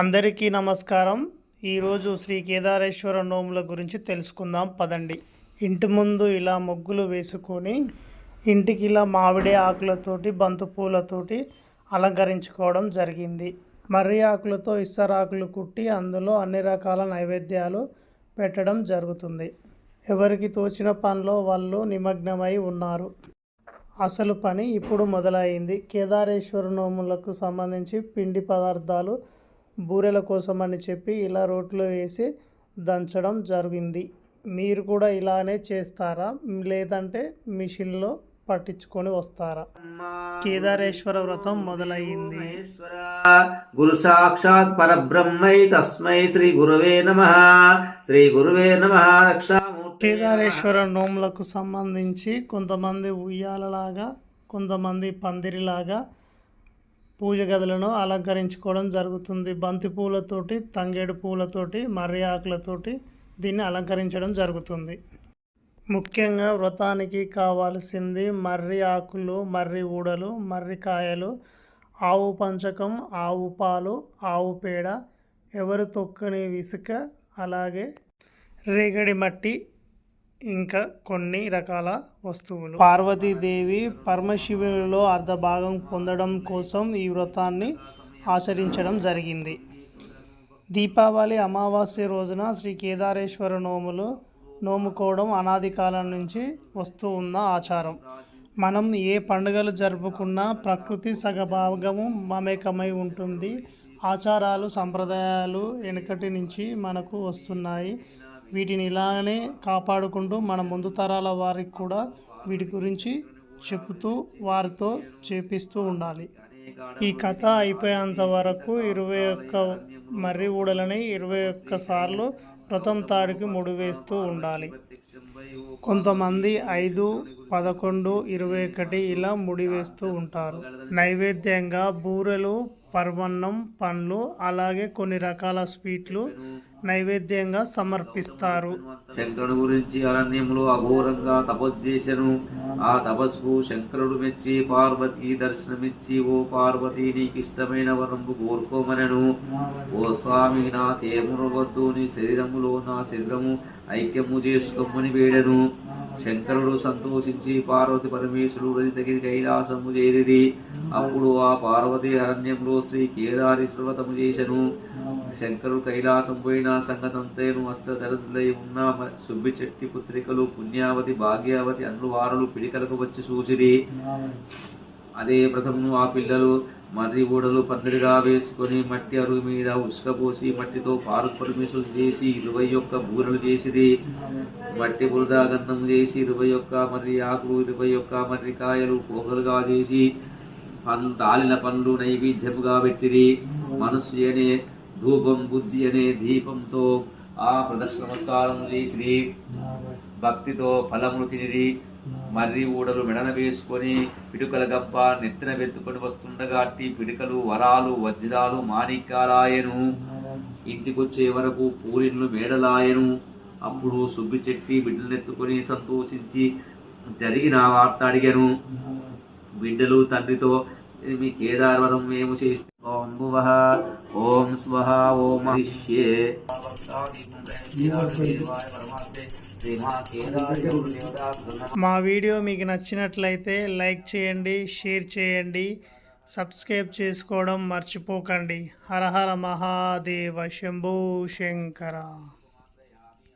అందరికీ నమస్కారం. ఈరోజు శ్రీ కేదారేశ్వర నోముల గురించి తెలుసుకుందాం. పదండి. ఇంటి ముందు ఇలా ముగ్గులు వేసుకొని ఇంటికి ఇలా మామిడి ఆకులతోటి బంతిపూలతోటి అలంకరించుకోవడం జరిగింది. మర్రి ఆకులతో ఇస్తరాకులు కుట్టి అందులో అన్ని రకాల నైవేద్యాలు పెట్టడం జరుగుతుంది. ఎవరికి తోచిన పనిలో వాళ్ళు నిమగ్నమై ఉన్నారు. అసలు పని ఇప్పుడు మొదలైంది. కేదారేశ్వర నోములకు సంబంధించి పిండి పదార్థాలు బూరెల కోసం అని చెప్పి ఇలా రోట్లో వేసి దంచడం జరిగింది. మీరు కూడా ఇలానే చేస్తారా? లేదంటే మిషన్లో పట్టించుకొని వస్తారా? కేదారేశ్వర వ్రతం మొదలయ్యింది. గురు సాక్షాత్ పరబ్రహ్మై తస్మై శ్రీ గురువే నమ. శ్రీ గురువే నమ. కేదారేశ్వర నోములకు సంబంధించి కొంతమంది ఉయ్యాలలాగా కొంతమంది పందిరిలాగా పూజ గదులను అలంకరించుకోవడం జరుగుతుంది. బంతి పూలతోటి తంగేడు పూలతోటి మర్రి ఆకులతోటి దీన్ని అలంకరించడం జరుగుతుంది. ముఖ్యంగా వ్రతానికి కావాల్సింది మర్రి ఆకులు మర్రి ఊడలు మర్రి కాయలు ఆవు పంచకం ఆవు పాలు ఆవు పేడ ఎవరు తొక్కని ఇసుక అలాగే రేగడి మట్టి ఇంకా కొన్ని రకాల వస్తువులు. పార్వతీదేవి పరమశివునిలో అర్ధభాగం పొందడం కోసం ఈ వ్రతాన్ని ఆచరించడం జరిగింది. దీపావళి అమావాస్య రోజున శ్రీ కేదారేశ్వర నోములు నోముకోవడం అనాది కాలం నుంచి వస్తూ ఉన్న ఆచారం. మనం ఏ పండుగలు జరుపుకున్నా ప్రకృతి సగభాగము మమేకమై ఉంటుంది. ఆచారాలు సంప్రదాయాలు వెనుకటి నుంచి మనకు వస్తున్నాయి. వీటిని ఇలానే కాపాడుకుంటూ మన ముందు తరాల వారికి కూడా వీటి గురించి చెబుతూ వారితో చేపిస్తూ ఉండాలి. ఈ కథ అయిపోయేంత వరకు ఇరవై ఒక్క మర్రి ఊడలని ఇరవై ఒక్క సార్లు వ్రతం తాడికి ముడి వేస్తూ ఉండాలి. కొంతమంది ఐదు పదకొండు ఇరవై ఒకటి ఇలా ముడి వేస్తూ ఉంటారు. నైవేద్యంగా బూరెలు పర్వన్నం పండ్లు అలాగే కొన్ని రకాల స్వీట్లు నైవేద్యంగా సమర్పిస్తారు. శంకరుడు గురించి అరణ్యంలో అఘోరంగా తపస్సు చేసెను ఆ తపస్సుకు శంకరుడు మెచ్చి పార్వతికి దర్శనమిచ్చి ఓ పార్వతి నీకు ఇష్టమైన వరంబు కోరుకోమనెను. ఓ స్వామి నాకేమునవద్దు నీ శరీరములో నా శరీరము ఐక్యము చేసుకోమని వేడెను. శంకరుడు సంతోషించి పార్వతి పరమేశ్వరుడు రజితగిరి కైలాసము చేరిది అప్పుడు ఆ పార్వతి అరణ్యంలో శ్రీ కేదారేశ్వరతము చేశను. శంకరుడు కైలాసం పోయిన సంగతంతేను ఉన్న సుబ్బి చెట్టి పుత్రికలు పుణ్యావతి భాగ్యావతి అండ్లు వారులు పిడికలకు వచ్చి చూసిరి అదే ప్రథమను ఆ పిల్లలు మర్రి ఊడలు పందిరిగా వేసుకొని మట్టి అరుగు మీద ఉసుక పోసి మట్టితో పారు పరమేశ్వరు చేసి ఇరవై ఒక్క బూరలు చేసిరి. మట్టి బురద గంధం చేసి ఇరవై ఒక్క మర్రి ఆకులు ఇరవై ఒక్క మర్రి కాయలు పోగలుగా చేసి పండ్లు రాలిన పండ్లు నైవేద్యముగా పెట్టిరి. మనస్సు అనే ధూపం బుద్ధి అనే దీపంతో ఆ ప్రదక్షిణ నమస్కారం చేసిరి భక్తితో ఫలములు తినిరి మర్రి ఊడలు మెడన వేసుకొని పిడుకల గప్ప నెత్తిన వెత్తుకొని వస్తుండగా అట్టి పిడుకలు వరాలు వజ్రాలు మాణిక్యాలాయను. ఇంటికొచ్చే వరకు పూరిన్లు మేడలాయను. అప్పుడు సుబ్బి చెట్టి బిడ్డలెత్తుకొని సంతోషించి జరిగిన వార్త అడిగాను. బిడ్డలు తండ్రితో మీ కేదారవరం మేము చేస్తే ఓం ఓం స్వహ ఓం మా వీడియో మీకు నచ్చినట్లయితే లైక్ చేయండి షేర్ చేయండి సబ్స్క్రైబ్ చేసుకోవడం మర్చిపోకండి. హర హర మహాదేవ శంభూ శంకర.